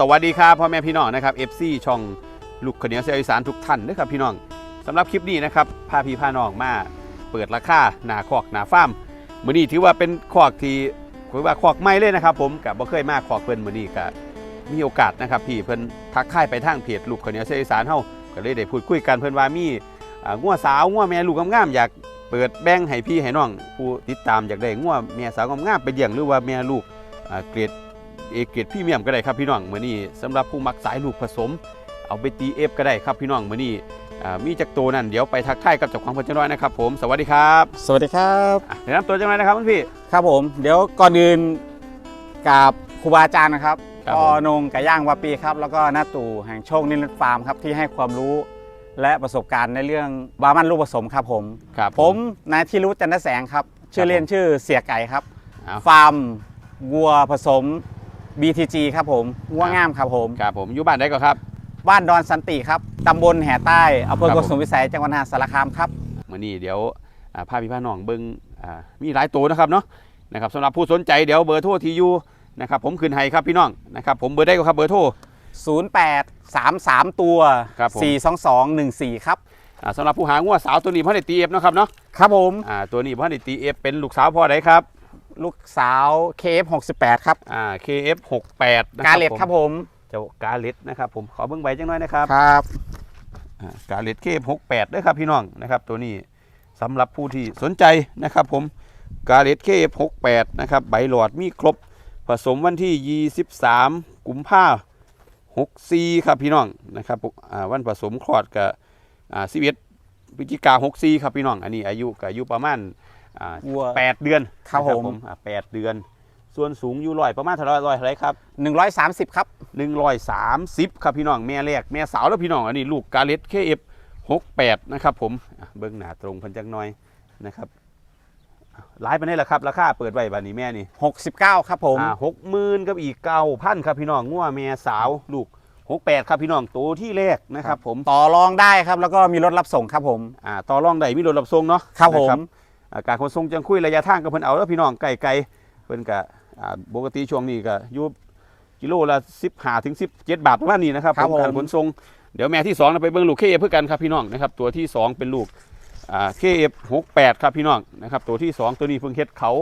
สวัสดีครับพ่อแม่พี่น้องนะครับ FC ช่องลูกขเนียวเสียอีสานทุกท่านนะครับพี่น้องสำหรับคลิปนี้นะครับพาพี่พาน้องมาเปิดราคาหนาคอกหนาฟาร์มมื้อนี้ถือว่าเป็นคอกที่ถือว่าคอกใหม่เลยนะครับ ผมกับบ่เคยมาคอกเพิ่นมื้อนี้ก็มีโอกาสนะครับพี่เพิ่นทักทายไปทางเพจลูกขเนียวเสียอีสานเฮาก็เลยได้พูดคุยกันเพิ่นว่ามีอ่างัวสาวงัวแม่ลูกงามๆอยากเปิดแบ่งให้พี่ให้น้องผู้ติดตามอยากได้งัวแม่สาวงามๆไปเลี้ยงหรือว่าแม่ลูกอ่าเกรด เอเกรดพรี่เมียมก็ได้ครับพี่น้องมื้อนี้สำหรับผู้มักสายลูกผสม เอาไปตีเอฟก็ได้ครับพี่น้องมื้อนี้อ่ามีจักตัวนั่นเดี๋ยวไปทักทายกับเจ้าของเพิ่นจังน้อยนะครับผมสวัสดีครับ สวัสดีครับอะแนะนำตัวจังน้อยนะครับคุณพี่ครับผม เดี๋ยวก่อนอื่นกับครูบาอาจารย์นะครับครับพ่อผมนงไก่ย่างวาปีครับ แล้วก็น้าตู่แห่งโชคนิรันดร์ฟาร์มครับที่ให้ความรู้และประสบการณ์ในเรื่องบามันลูกผสมครับผมครับผมนายที่รู้จันทแสงครับ ชื่อเล่นผมชื่อเสียไก่ครับเอาฟาร์มวัวผสม BTG ครับผมวัวงามครับผมครับผมอยู่บ้านได้ก็ครับ บ้านดอนสันติครับตำบลแห่ใต้อำเภอครับโกผมสุมวิสัยจังหวัดมหาสารคามครับมื้อนี้เดี๋ยวอ่าพาพี่พาน้องเบิ่งอ่ามีหลายตัวนะครับเนาะนะครับสำหรับผู้สนใจเดี๋ยวเบอร์โทรที่อยู่นะครับผมขึ้นให้ครับพี่น้องนะครับผมเบอร์ได้ก็ครับเบอร์โทร08 33 ตัวครับผม42214 ครับอ่าสำหรับผู้หางัวสาวตัวนี้พ่อได้ตีเอฟนาะครับเนาะครับผมอ่าตัวนี้พ่อได้ตีเอฟเป็นลูกสาวพ่อได้ครับ ลูกสาว KF68 ครับอ่า KF68 นะกาเลตครับผม เจ้ากาเลตนะครับผมขอเบิ่งใบจังน้อยนะครับ ครับ อ่ากาเลต KF68 ด้วยครับพี่น้องนะครับ ตัวนี้สำหรับผู้ที่สนใจนะครับผมกาเลต KF68 นะครับใบหลอดมีครบ ผสมวันที่ 23 กุมภา64ครับพี่น้องนะครับอ่าวันผสมคลอดกับอ่า11พฤศจิกา64ครับพี่น้อง อันนี้อายุก็อายุประมาณอ่า วัวแปดเดือนครับนะผมอ่าแปดเดือน ส่วนสูงอยู่ร้อยประมาณเท่าไหรร้อยเท่าไหรครับ130ครับหนึ่งร้อยสามสิบครับพี่น้องแม่แรกแม่สาวแล้วพี่น้องอันนี้ลูกกาเลตเคเอฟหกแปดนะครับผมอะเบิ้งหน้าตรงเพันจักหน้อยนะครับอะหลายไปได้ละครับ ราคาเปิดไว้บัดนี้แม่นี่69ครับผมอ่าหกหมื่นกับอีกเก้าพันครับพี่น้องงัวแม่สาวลูกหกแปดครับพี่น้องตัวที่แรกนะครับ ผมต่อรองได้ครับแล้วก็มีรถรับส่งครับผมอ่าต่อรองได้มีรถรับส่งเนาะครับผมนะอ่า การขนส่งจังคุยระยะทางกับเพิ่นเอาแล้วพี่น้องไกลๆเพิ่นก็อ่าปกติช่วงนี้ก็อยู่กิโลละ15ถึง17บาทประมาณนี้นะครับครับผมการผมขนส่งเดี๋ยวแม่ที่2เราไปเบิ่งลูกเคเอฟเพื่อกันครับพี่น้องนะครับตัวที่2เป็นลูกอ่าเคเอฟ68ครับพี่น้องนะครับตัวที่2ตัวนี้เพิ่งเฮ็ดเขา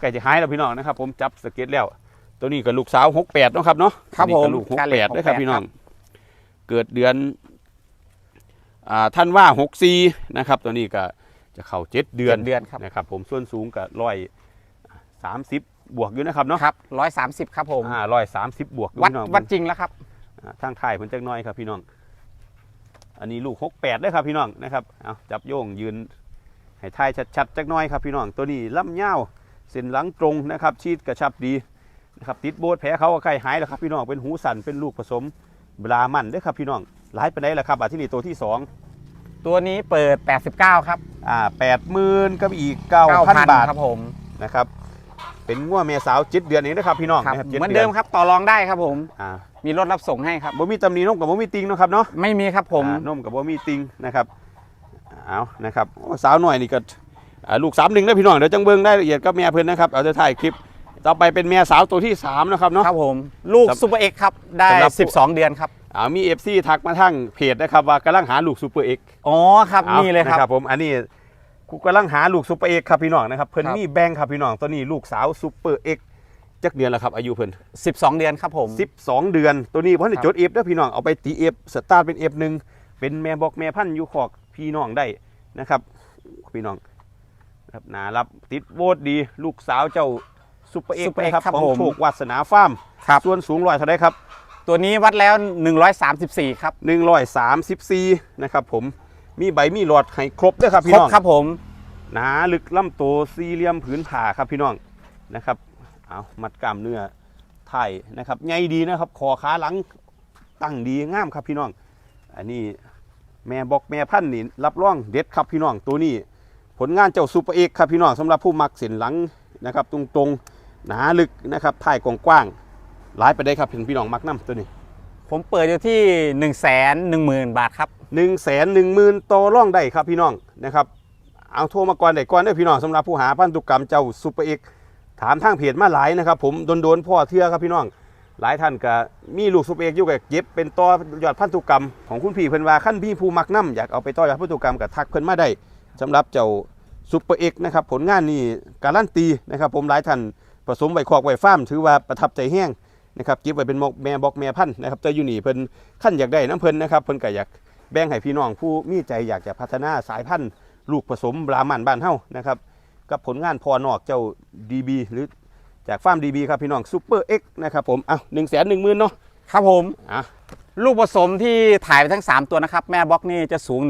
ใกล้จะหายแล้วพี่น้องนะครับ ผมจับสเก็ตแล้ว ตัวนี้ก็ลูกสาว68เนาะครับเนาะครับอันนี้ก็ผมลูกกาเลต68ด้วยครับ68พี่น้อง เกิดเดือนอ่าท่านว่า64นะครับตัวนี้ก็ จะเข้าเจ็ดเดือนเจ็ดเดือนครับนะครับผมส่วนสูงก็ร้อยสามสิบบวกอยู่นะครับเนาะครับ130ครับผมอ่าร้อยสามสิบบวกอยู่วัดพี่น้องวัดจริงแล้วครับอ่าทางไทายเพิ่นจักหน้อยครับพี่น้อง อันนี้ลูกหกแปดด้วยครับพี่น้องนะครับเอาจับโยงยืนให้ทายชัดๆจักหน้อยครับพี่น้องตัวนี้ลำยาวเส้นหลังตรงนะครับ ชีดกระชับดีนะครับติดโบสแผลเขาก็ใกล้หายแล้วครับพี่น้องเป็นหูสั่นเป็นลูกผสมบรามันเด้วยครับพี่น้องหลายไปไหนใดแล้วครับอาที่นี่ตัวที่สอง ตัวนี้เปิด 89 ครับอ่าแปดหมื่นกับอีกเก้าพันบาทครับผมนะครับ เป็นง่วแม่สาวเจ็ดเดือนเองนะครับพี่น้องครับนะครับเหมือนเดิมครับต่อรองได้ครับผม อ่ามีรถรับส่งให้ครับ บ่มีตำหนินมกับบ่มีติงเนาะครับเนาะไม่มีครับผม อ่านมกับบ่มีติงนะครับเอานะครับโอ้สาวหน่อยนี่ก็อ่าลูกสามหนึ่งนะพี่น้องเดี๋ยวจังเบิ้งได้ละเอียดกับแม่เพิ่นนะครับเอาจะถ่ายคลิปต่อไปเป็นแม่สาวตัวที่สามนะครับเนาะ ครับผม ลูกครับซูเปอร์เอ็กครับ ได้ สำหรับ12 เดือนครับ อ่ามี FC ทักมาทั้งเพจนะครับว่ากำลังหาลูกซูเปอร์เอ็กอ๋อครับนี่เลยครับ ผมอันนี้กูกำลังหาลูกซูเปอร์เอ็กครับพี่น้องนะครับเพิ่นครับ มีแบงค์ครับพี่น้องตัวนี้ลูกสาวซูเปอร์เอ็กจักเดือนแล้วครับอายุเพิ่น12 เดือนครับผม 12 เดือน ตัวนี้เพิ่นได้ครับจดเอฟเด้อพี่น้องเอาไปตีเอฟสตาร์ทเป็นเอฟหนึ่งเป็นแม่บอกแม่พันธุ์อยู่ขอกพี่น้องได้นะครับพี่น้องนะครับนารับติดโบดดีลูกสาวเจ้าซุปเปอร์เอ็ก Super X นะครับครับของผม โชควาสนาฟาร์ม ครับ ส่วนสูงร้อยเท่าไรครับ ตัวนี้วัดแล้ว 134 ครับ 134นะครับผมมีใบมีหลอดให้ครบเด้อครับพี่ครบน้องครับผม หนาลึกลำโตสี่เหลี่ยมผืนผ่าครับพี่น้องนะครับเอามัดกล้ามเนื้อไทยนะครับใหญ่ดีนะครับคอขาหลังตั้งดีงามครับพี่น้อง อันนี้แม่บอกแม่พันธุ์นี่รับรองเด็ดครับพี่น้องตัวนี้ ผลงานเจ้าซูเปอร์เอกครับพี่น้องสำหรับผู้มักเส้นหลังนะครับตรงๆหนาลึกนะครับท้ายกว้างๆ หลายไปได้ครับเห็นพี่น้องมักน้ำตัวนี้ผมเปิดอยู่ที่1 1 0 0 0 0บาทครับหนึ่งแสนหนึ่งหมื่นต่อร่องได้ครับพี่น้องนะครับเอาโทรมาก่อนได้ก่อนเด้อพี่น้องสำหรับผู้หาพันธุกรรมเจ้าซูเปอร์เอกถามทางเพจมาหลายนะครับผมโดนๆพ่อเทื่อครับพี่น้อง หลายท่านก็มีลูกซุปเอกอยู่กับเก็บเป็นต่อยอดพันธุกรรมของคุณพี่เพิ่นว่าขั้นพี่ผู้มักน้ำอยากเอาไปต่อยอดพันธุกรรมก็ทักเพิ่นมาได้สำหรับเจ้าซุปเปอร์เอกนะครับผลงานนี่การันตีนะครับผมหลายท่านผสมไว้คอกไว้ฟาร์มถือว่าประทับใจแห้ง นะครับเก็บไว้เป็นหมกแม่บอกแม่พันธุ์นะครับแต่อยู่นี่เพิ่นขั้นอยากได้น้ำเพิ่นนะครับเพิ่นก็อยากแบ่งให้พี่น้องผู้มีใจอยากจะพัฒนาสายพันธุ์ ลูกผสมบราหมันบ้านเฮานะครับกับผลงานพอนอกเจ้า DB หรือจากฟาร์ม DB ครับพี่น้องซูเปอร์เอ็กนะครับผมอ้าวหนึ่งแสนหนึ่งหมื่นเนาะครับผมอะ ลูกผสมที่ถ่ายไปทั้ง 3 ตัวนะครับ แม่บล็อกนี่จะสูง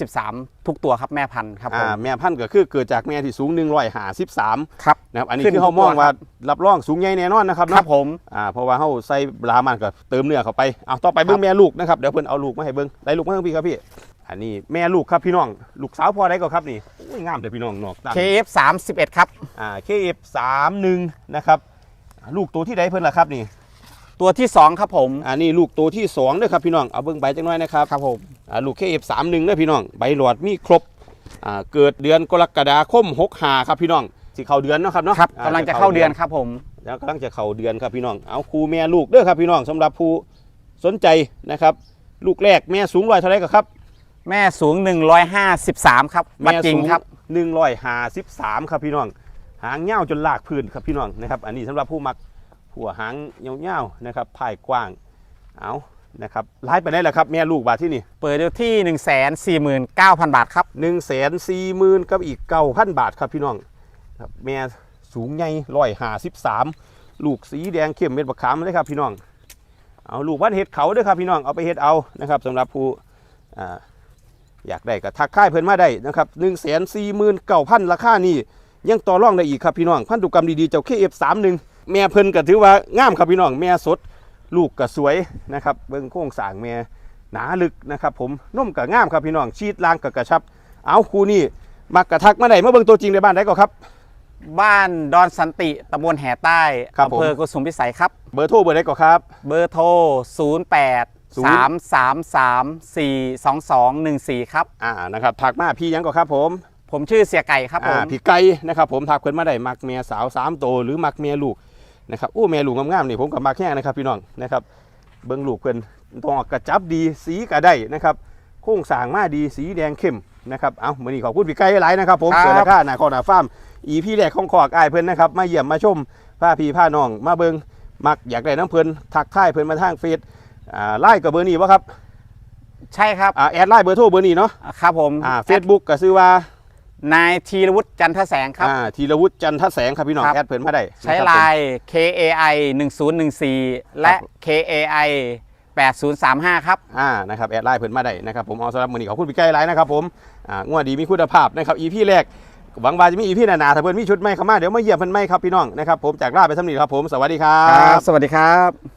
153 ทุกตัวครับแม่พันธุ์ครับผอ่ามแม่พันธุ์ก็คือเกิดจากแม่ที่สูง153ครับ นะครับอันนี้ขึ้นคือเขามองทุกตัวว่ารับรองสูงใหญ่แน่นอนนะครับครัเนาะบผม อ่าเพราะว่าเขาใส่บรามันก็เติมเนื้อเข้าไปเอาต่อไปเบิ้งแม่ลูกนะครับเดี๋ยวเพิ่นเอาลูกมาให้เบิ้งได้ลูกมาเพิ่งพี่ครับพี่ อันนี้แม่ลูกครับพี่น้อง ลูกสาวพอได้ก็ครับนี่โอ้ยงามเลยพี่น้องนอกตาม KF 31ครับอ่า KF 31นะครับ ลูกตัวที่ใดเพิ่นล่ะครับนี่ ตัวที่ 2 ครับผมอันนี้ลูกตัวที่สองเด้อครับพี่น้องเอาเบิ้งใบจังน้อยนะครับครับผมอ่าลูก KF31 เด้อพี่น้องใบหลอดมีครบอ่าเกิดเดือนกรกฎาคม65ครับพี่น้องสิเข้าเดือนเนาะครับเนาะครับอ่กำลังจะเข้าเดือนครับผมแล้วกำลังจะเข้าเดือนครับพี่น้องเอาครูแม่ลูกเด้อครับพี่น้องสำหรับผู้สนใจนะครับ ลูกแรกแม่สูงร้อยเท่าไรก็ครับ แม่สูง 153 ครับวัดจริงครับหนึ่งร้อยห้าสิบสามครับพี่น้อง หางเง่าวจนลากพื้นครับพี่น้องนะครับ อันนี้สำหรับผู้มัก หัวหางเง่าวๆนะครับพายกว้างเอานะครับไล่ไปได้แล้วครับแม่ลูกบาทที่นี่เปิดอยู่ที่149,000บาทครับหนึ่งแสนสี่หมื่นกับอีกเก้าพันบาทครับพี่น้องครับแม่สูงใหญ่ร้อยห้าสิบสามลูกสีแดงเข้มเม็ดบักขามเลยครับพี่น้องเอาลูกวัดเห็ดเขาเด้วยครับพี่น้องเอาไปเห็ดเอานะครับสำหรับผู้อ่าอยากได้ก็ทักค่ายเพิ่นมาได้นะครับหนึ่งแสนสี่หมื่นเก้าพันราคานี่ยังต่อรองได้อีกครับพี่น้องพันธุกรรมดีๆเจ้าเคเอฟสามหนึ่ง แม่เพิ่นก็ถือว่างามครับพี่น้องแม่สด ลูกก็สวยนะครับเบิ่งโครงสร้างแม่หนาลึกนะครับผมนมก็งามครับพี่น้องชีดลางก็กระชับ เอาครูนี่มากระทักมาได้มาเบิ่งตัวจริงในบ้านได้ก็ครับ บ้านดอนสันติตำบลแห่ใต้ครับผม อำเภอกุสุมพิสัยครับ เบอร์โทรเบอร์ได้ก็ครับ เบอร์โทร 08 333 42214 ครับ อ่านะครับทักมาพี่ยังก็ครับผม ผมชื่อเสียไก่ครับผมอ่าพี่ไก่นะครับผมทักเพิ่นมาได้มักเมียสาวสามโตวหรือมักเมียลูก นะครับโอ้เมียลูกงามๆนี่ผมกับมักแห้งนะครับพี่น้องนะครับเบิ่งลูกเพิ่นตองกระจับดีสีก็ได้นะครับโครงสร้างมาดีสีแดงเข้มนะครับเอามื้อนี้ขอบคุณพี่ไก่หลายนะครับผมครับเกิดราคาหน้าคอหน้าฟาร์มอีพี่แรกของขอกอายเพิ่นนะครับมาเยี่ยมมาชมพาพี่พาน้อง มาเบิ่งมักอยากได้น้ำเพิ่นทักทายเพิ่นมาทางเฟซอ่าไลน์กับเบอร์นี้บ่ครับ ใช่ครับอ่าแอดไลน์เบอร์โทรเบอร์นี้เนาะครับผมอ่าเฟซบุ๊กก็ชื่อว่า นายธีรวุฒิจันทแสงครับ อ่าธีรวุฒิจันทแสงครับพี่น้องครับ แอดเพิ่นมาได้ใช้นะครับไลผมน์ KAI 1014 และ KAI 8035 ครับ อ่านะครับแอดไลน์เพิ่นมาได้นะครับผมเอาสำหรับมื้อนี้ขอบคุณพี่ไก่หลายนะครับผมอ่างวดดีมีคุณภาพนะครับอีพีแรกหวังว่าจะมีอีพีหนาๆถ้าเพิ่นมีชุดใหม่เข้ามาเดี๋ยวมาเยี่ยมเพิ่นใหม่ครับพี่น้องนะครับผมจากลาไปสำนีครับผมสวัสดีครับ สวัสดีครับ